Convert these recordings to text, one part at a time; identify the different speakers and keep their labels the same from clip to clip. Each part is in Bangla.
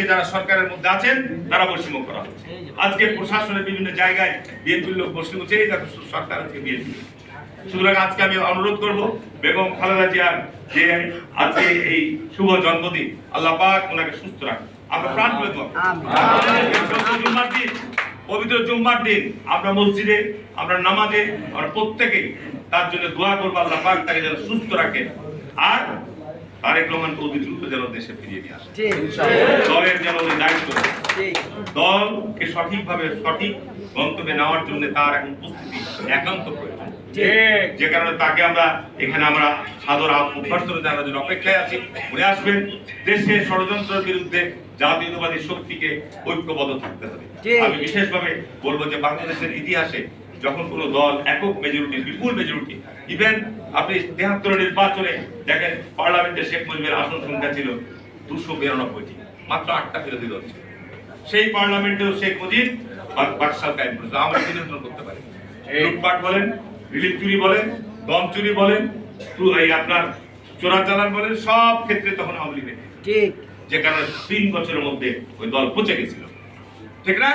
Speaker 1: আজকে যারা সরকারের মধ্যে আছেন, তারা বৈষম্য করা হচ্ছে। আজকে প্রশাসনের বিভিন্ন জায়গায় বিএনপির লোক বৈষম্য চেয়ে দেখো সরকার আজকে বিএনপি। সুতরাং আজকে আমি অনুরোধ করব, বেগম খালেদা জিয়ার যে আজকে এই শুভ জন্মদিন, আল্লাহ পাক ওনাকে সুস্থ রাখুন আমরা প্রাণ করে জুম্মার দিন পবিত্র জুম্মার দিন, আমরা মসজিদে, আমরা নামাজে, আমরা প্রত্যেকে তার জন্য দোয়া করব, আল্লাহ পাক তাকে যেন সুস্থ রাখেন আর তারেক রহমানকে অতি দ্রুত যেন দেশে ফিরিয়ে নিয়ে আসে। দলের যেন ওই দায়িত্ব দলকে সঠিকভাবে সঠিক গন্তব্যে নেওয়ার জন্য তার এখন উপস্থিতি একান্ত প্রয়োজন। যে কারণে তাকে আমরা এখানে আমরা সাদর অভ্যর্থনা জানানোর জন্য অপেক্ষায় আছি উনি আসবেন। দেশে ষড়যন্ত্রের বিরুদ্ধে জাতীয়তাবাদী শক্তিকে ঐক্যবদ্ধ থাকতে হবে। আমি বিশেষভাবে বলব যে বাংলাদেশের ইতিহাসে যখন কোনো দল একক মেজরিটি বিপুল মেজরিটি ইভেন আপনি তেহাত্তর নির্বাচনে দেখেন পার্লামেন্টে শেখ মুজিবের আসন সংখ্যা ছিল দুশো বিরানব্বইটি মাত্র আটটা বিরোধী দল ছিল। সেই পার্লামেন্টেও শেখ মুজিব বাকশাল কায়েম করেছিল আমরা নিয়ন্ত্রণ করতে পারি। লুটপাট বলেন রিলিফ চুরি বলেন গম চুরি বলেন এই আপনার চোরাচালান বলেন সব ক্ষেত্রে তখন আওয়ামী লীগ নেতৃত্ব।
Speaker 2: ঠিক।
Speaker 1: যে কারণে তিন বছরের মধ্যে ওই দল পচে গেছিল। ঠিক না?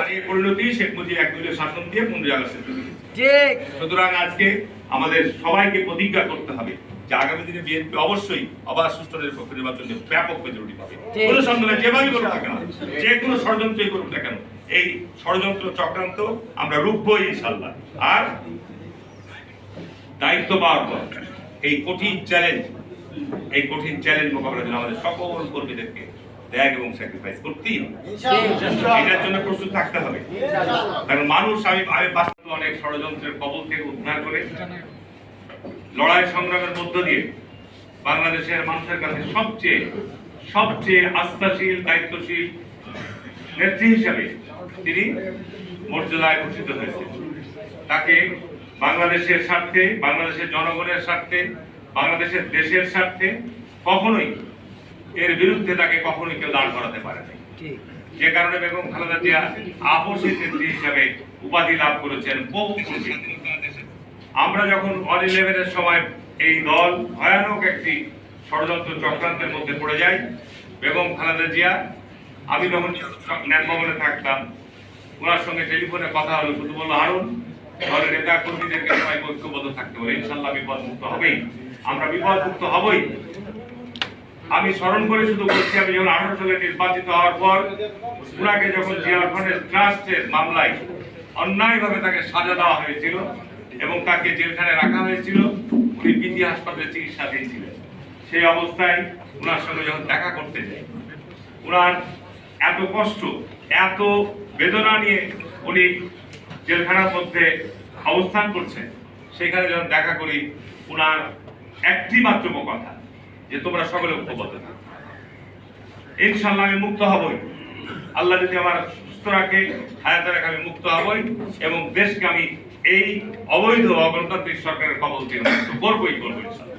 Speaker 1: আর এই পরিণতি শেখ মুজিব একদলীয় শাসন দিয়ে পনেরোই আগস্টের
Speaker 2: ঠিক।
Speaker 1: সুতরাং আজকে আমাদের সবাইকে প্রতিজ্ঞা করতে হবে যে আগামী দিনে বিএনপি অবশ্যই অবাধ সুষ্ঠু নিরপেক্ষ নির্বাচনে ব্যাপক মেজরিটি পাবে। কোনো সন্দেহ যেভাবেই করুক না কেন যে কোনো ষড়যন্ত্রই করুক না কেন এই ষড়যন্ত্র চক্রান্ত আমরা রুখবই ইনশাল্লাহ। আর দায়িত্ব পাওয়ার পর এই কঠিন চ্যালেঞ্জ এই কঠিন চ্যালেঞ্জ মোকাবেলার জন্য আমাদের সকল কর্মীদেরকে ত্যাগ এবং স্যাক্রিফাইস করতেই হবে। এটার জন্য প্রস্তুত থাকতে হবে। কারণ মানুষ আমি আমি বাস্তবে অনেক ষড়যন্ত্রের কবল থেকে উদ্ধার করে লড়াই সংগ্রামের মধ্য দিয়ে বাংলাদেশের মানুষের কাছে সবচেয়ে সবচেয়ে আস্থাশীল দায়িত্বশীল নেত্রী হিসাবে তিনি মর্যাদায় ভূষিত হয়েছে তাকে বাংলাদেশের স্বার্থে বাংলাদেশের জনগণের স্বার্থে বাংলাদেশের দেশের স্বার্থে কখনোই এর বিরুদ্ধে তাকে কখনোই কেউ দাঁড় করাতে পারে নাই। যে কারণে বেগম খালেদা জিয়া আপসী নেত্রী হিসাবে উপাধি লাভ করেছেন বহু আমরা যখন অন ইলেভেনের সময় এই দল ভয়ানক একটি ষড়যন্ত্র চক্রান্তের মধ্যে পড়ে যায় বেগম খালেদা জিয়া আমি যখন ন্যান ভবনে থাকতাম ওনার সঙ্গে টেলিফোনে কথা হলো শুধু বলল হারুন দলের নেতা কর্মীদেরকে সবাই ঐক্যবদ্ধ থাকতে হবে ইনশাল্লাহ বিপদ মুক্ত হবেই। আমরা বিপদ মুক্ত হবই। আমি স্মরণ করে শুধু বলছি, আমি যখন আঠারো সালে নির্বাচিত হওয়ার পর উনাকে যখন জিয়ারফানের ট্রাস্টের মামলায় অন্যায়ভাবে তাকে সাজা দেওয়া হয়েছিল এবং তাকে জেলখানে রাখা হয়েছিল, উনি পিজি হাসপাতালে চিকিৎসা দিয়েছিলেন সেই অবস্থায় উনার সঙ্গে যখন দেখা করতে যাই, উনার এত কষ্ট, এত বেদনা নিয়ে উনি জেলখানার মধ্যে অবস্থান করছেন, সেখানে যখন দেখা করি, উনার একটি মাত্র কথা যে তোমরা সকলে ঐক্যবদ্ধ। থাকো ইনশাল্লাহ আমি মুক্ত হবই। আল্লাহ যদি আমার সুস্থ রাখে হায়াতে রাখে, আমি মুক্ত হবই এবং দেশকে আমি এই অবৈধ অগণতান্ত্রিক সরকারের কবল থেকে মুক্ত করবই করব ইনশাল্লাহ